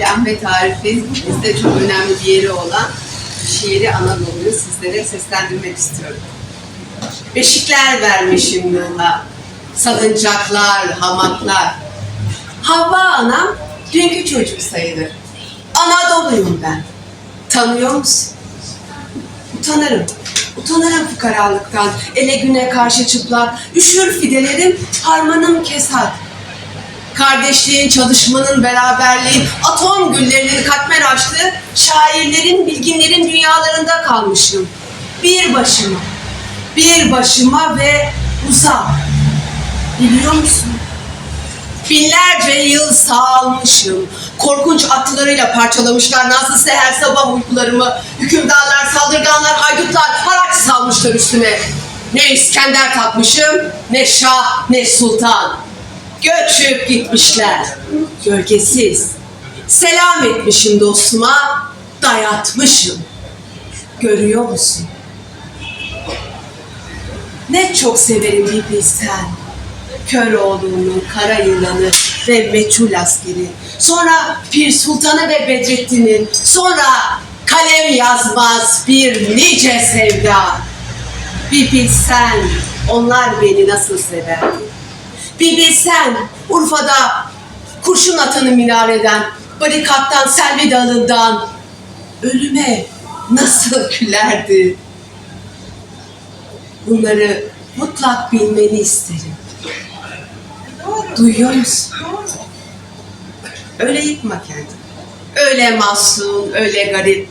sevgili Ahmet Arif'in bizde çok önemli bir yeri olan şiiri Anadolu'yu sizlere seslendirmek istiyorum. Beşikler vermişim yola, salıncaklar, hamaklar. Havva anam dünkü çocuk sayılır. Anadolu'yum ben. Tanıyor musun? Utanırım. Utanırım fukaralıktan. Ele güne karşı çıplak. Üşür fidelerim, harmanım kesat. Kardeşliğin, çalışmanın, beraberliğin, atom güllerinin katmer açtığı şairlerin, bilginlerin dünyalarında kalmışım. Bir başıma, bir başıma ve uzak. Biliyor musun? Binlerce yıl sağalmışım. Korkunç atlarıyla parçalamışlar nasıl seher sabah uykularımı. Hükümdarlar, saldırganlar, haydutlar haraç salmışlar üstüme. Ne İskender tatmışım, ne şah, ne sultan. Göçüp gitmişler, gölgesiz. Selam etmişim dostuma, dayatmışım. Görüyor musun? Ne çok severim bir bilsen. Köroğlu'nun kara yılanı ve meçhul askeri. Sonra Pir Sultan'ı ve Bedrettin'in. Sonra kalem yazmaz bir nice sevda. Bir bilsen onlar beni nasıl severdi. Bir bilsen Urfa'da kurşun atanı minareden, barikattan, selvi dalından ölüme nasıl gülerdi. Bunları mutlak bilmeni isterim. Duyuyor musun? Öyle yıkma kendini. Öyle masum, öyle garip.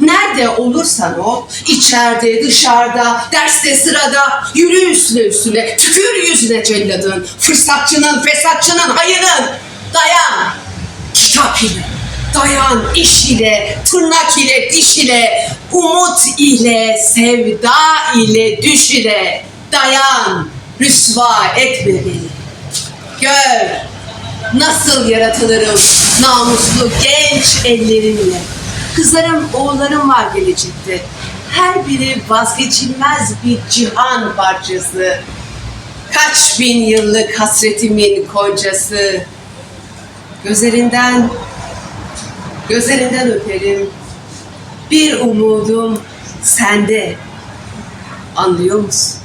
Nerede olursan ol, içeride, dışarıda, derste, sırada, yürü üstüne üstüne, tükür yüzüne celladın, fırsatçının, fesatçının, hayının. Dayan, kitap ile, dayan iş ile, tırnak ile, diş ile, umut ile, sevda ile, düş ile. Dayan, rüsva etme beni. Gör nasıl yaratılırım namuslu genç ellerimle. Kızlarım, oğullarım var gelecekte. Her biri vazgeçilmez bir cihan parçası. Kaç bin yıllık hasretimin koncası. Gözlerinden, gözlerinden öperim. Bir umudum sende. Anlıyor musun?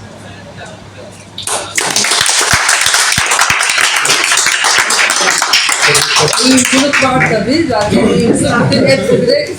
Oyunculuk var tabii. Zaten oyunculuk hepsi de